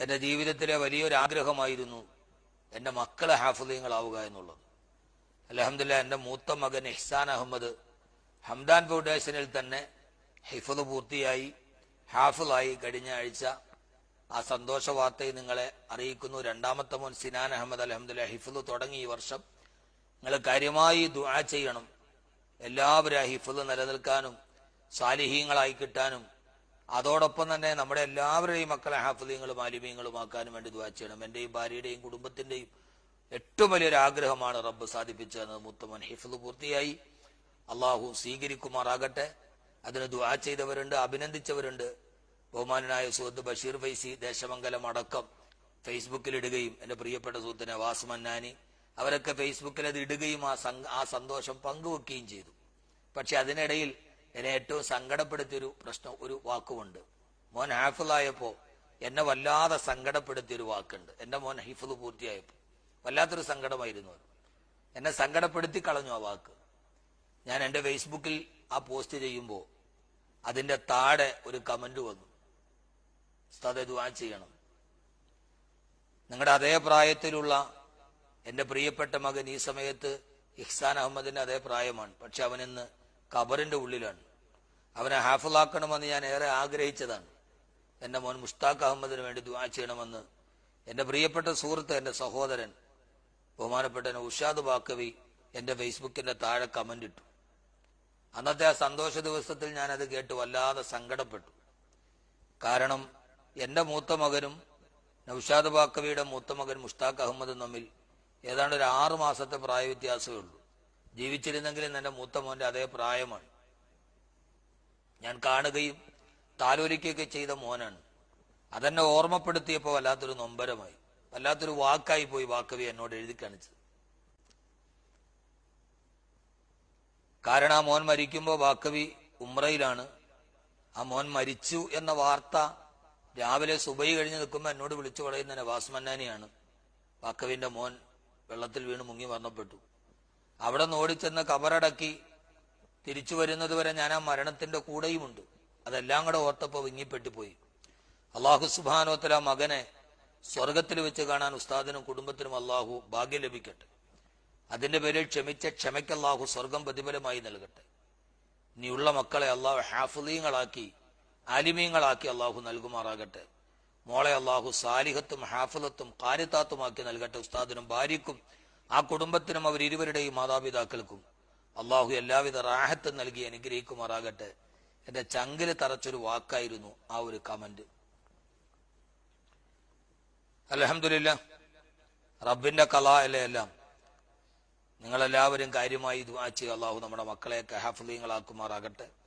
എന്റെ ജീവിതത്തിലെ വലിയൊരു ആഗ്രഹമായിരുന്നു എന്റെ മക്കളെ ഹാഫുദീങ്ങളാവുക എന്നുള്ളത്. അലഹമില്ല എന്റെ മൂത്ത മകൻ ഇഹ്സാൻ അഹമ്മദ് ഹംദാൻ ഫൗണ്ടേഷനിൽ തന്നെ ഹിഫദ് പൂർത്തിയായി ഹാഫിളായി കഴിഞ്ഞ ആഴ്ച ആ സന്തോഷ വാർത്തയെ നിങ്ങളെ അറിയിക്കുന്നു. രണ്ടാമത്തെ മോൻ സിനാൻ അഹമ്മദ് അലഹമ്മദില്ല ഹിഫുദ് തുടങ്ങി ഈ വർഷം. നിങ്ങൾ കാര്യമായി ദുആ ചെയ്യണം. എല്ലാവരും ആ ഹിഫുദ് നിലനിൽക്കാനും സാലിഹീങ്ങളായി കിട്ടാനും അതോടൊപ്പം തന്നെ നമ്മുടെ എല്ലാവരുടെയും മക്കളെ ഹാഫിദീങ്ങളും ആലിമീങ്ങളും ആക്കാനും വേണ്ടി ദുആ ചെയ്യണം. എന്റെയും ഭാര്യയുടെയും കുടുംബത്തിന്റെയും ഏറ്റവും വലിയൊരു ആഗ്രഹമാണ് റബ്ബ് സാധിപ്പിച്ചത് മുത്തമൻ ഹിഫ്ദ് പൂർത്തിയായി. അള്ളാഹു സ്വീകരിക്കുമാറാകട്ടെ. അതിന് ദുആ ചെയ്തവരുണ്ട് അഭിനന്ദിച്ചവരുണ്ട്. ബഹുമാനായ സുഹൃത്ത് ബഷീർ ഫൈസി ദേശമംഗലം അടക്കം ഫേസ്ബുക്കിൽ ഇടുകയും എന്റെ പ്രിയപ്പെട്ട സുഹൃത്തിനെ വാസുമന്നാനി അവരൊക്കെ ഫേസ്ബുക്കിൽ അത് ഇടുകയും ആ ആ സന്തോഷം പങ്കുവെക്കുകയും ചെയ്തു. പക്ഷെ അതിനിടയിൽ എന്നെ ഏറ്റവും സങ്കടപ്പെടുത്തിയൊരു പ്രശ്നം ഒരു വാക്കുമുണ്ട്. മോൻ ഹാഫിളായപ്പോ എന്നെ വല്ലാതെ സങ്കടപ്പെടുത്തിയൊരു വാക്കുണ്ട്. എന്റെ മോൻ ഹിഫുദ് പൂർത്തിയായപ്പോ. വല്ലാത്തൊരു സങ്കടമായിരുന്നു എന്നെ സങ്കടപ്പെടുത്തി കളഞ്ഞു ആ വാക്ക്. ഞാൻ എന്റെ ഫേസ്ബുക്കിൽ ആ പോസ്റ്റ് ചെയ്യുമ്പോൾ അതിന്റെ താഴെ ഒരു കമന്റ് വന്നു. ഉസ്താദെ ദുആ ചെയ്യണം. നിങ്ങളുടെ അതേ പ്രായത്തിലുള്ള എന്റെ പ്രിയപ്പെട്ട മകൻ ഈ സമയത്ത് ഇഹ്സാൻ അഹമ്മദിന്റെ അതേ പ്രായമാണ്. പക്ഷെ അവൻ ഇന്ന് ഖബറിന്റെ ഉള്ളിലാണ്. അവനെ ഹാഫിളാക്കണമെന്ന് ഞാൻ ഏറെ ആഗ്രഹിച്ചതാണ്. എന്റെ മോൻ മുഷ്താഖ് അഹമ്മദിന് വേണ്ടി ദുവാ ചെയ്യണമെന്ന്. എന്റെ പ്രിയപ്പെട്ട സുഹൃത്ത് എന്റെ സഹോദരൻ ബഹുമാനപ്പെട്ട ഉഷാദ് ബാക്കവി എന്റെ ഫേസ്ബുക്കിന്റെ താഴെ കമന്റ് ഇട്ടു. അന്നത്തെ ആ സന്തോഷ ദിവസത്തിൽ ഞാനത് കേട്ട് വല്ലാതെ സങ്കടപ്പെട്ടു. കാരണം എന്റെ മൂത്ത മകനും നൌഷാദ് ബാക്കവിയുടെ മൂത്ത മകൻ മുഷ്താഖ് അഹമ്മദും തമ്മിൽ ഏതാണ്ട് ഒരു ആറു മാസത്തെ പ്രായവ്യത്യാസമേ ഉള്ളൂ. ജീവിച്ചിരുന്നെങ്കിലും എന്റെ മൂത്ത മോന്റെ അതേ പ്രായമാണ്. ഞാൻ കാണുകയും താലോലിക്കുകയൊക്കെ ചെയ്ത മോനാണ്. അതെന്നെ ഓർമ്മപ്പെടുത്തിയപ്പോൾ വല്ലാത്തൊരു നൊമ്പരമായി. വല്ലാത്തൊരു വാക്കായി പോയി വാക്കവി എന്നോട് എഴുതി കാണിച്ചത്. കാരണം ആ മോൻ മരിക്കുമ്പോൾ വാക്കവി ഉമ്രയിലാണ് ആ മോൻ മരിച്ചു എന്ന വാർത്ത രാവിലെ സുബൈ കഴിഞ്ഞ് നിൽക്കുമ്പോൾ എന്നോട് വിളിച്ചു പറയുന്ന നവാസ് മന്നാനിയാണ് വാക്കവിന്റെ മോൻ വെള്ളത്തിൽ വീണ് മുങ്ങി മരണപ്പെട്ടു. അവിടെ നിന്ന് ഓടിച്ചെന്ന് കബറടക്കി തിരിച്ചു വരുന്നത് വരെ ഞാൻ ആ മരണത്തിന്റെ കൂടെയുമുണ്ട്. അതെല്ലാം കൂടെ ഓർത്തപ്പോ വിങ്ങിപ്പെട്ടിപ്പോയി. അള്ളാഹു സുബാനോത്തല മകനെ സ്വർഗത്തിൽ വെച്ച് കാണാൻ ഉസ്താദിനും കുടുംബത്തിനും അള്ളാഹു ഭാഗ്യം ലഭിക്കട്ടെ. അതിന്റെ പേരിൽ ക്ഷമിച്ച ക്ഷമയ്ക്ക് അള്ളാഹു സ്വർഗം പ്രതിഫലമായി നൽകട്ടെ. ഇനിയുള്ള മക്കളെ അള്ളാഹു ഹാഫുദീങ്ങളാക്കി ആലിമീങ്ങളാക്കി അള്ളാഹു നൽകുമാറാകട്ടെ. മോളെ അള്ളാഹു സാലിഹത്തും ഹാഫിലത്തും കാരിത്താത്തുമാക്കി നൽകട്ടെ. ഉസ്താദിനും ഭാര്യക്കും ആ കുടുംബത്തിനും അവരിരുവരുടെയും മാതാപിതാക്കൾക്കും അള്ളാഹു എല്ലാവിധ റാഹത്തും നൽകി അനുഗ്രഹിക്കുമാറാകട്ടെ. എന്റെ ചങ്കിൽ തറച്ചൊരു വാക്കായിരുന്നു ആ ഒരു കമന്റ്. അലഹമില്ല റബ്ബിന്റെ കല അല്ലേ എല്ലാം. നിങ്ങളെല്ലാവരും കാര്യമായി ദുആ ചെയ്യുക. അള്ളാഹു നമ്മുടെ മക്കളെയൊക്കെ ഹാഫിലീങ്ങളാക്കുമാറാകട്ടെ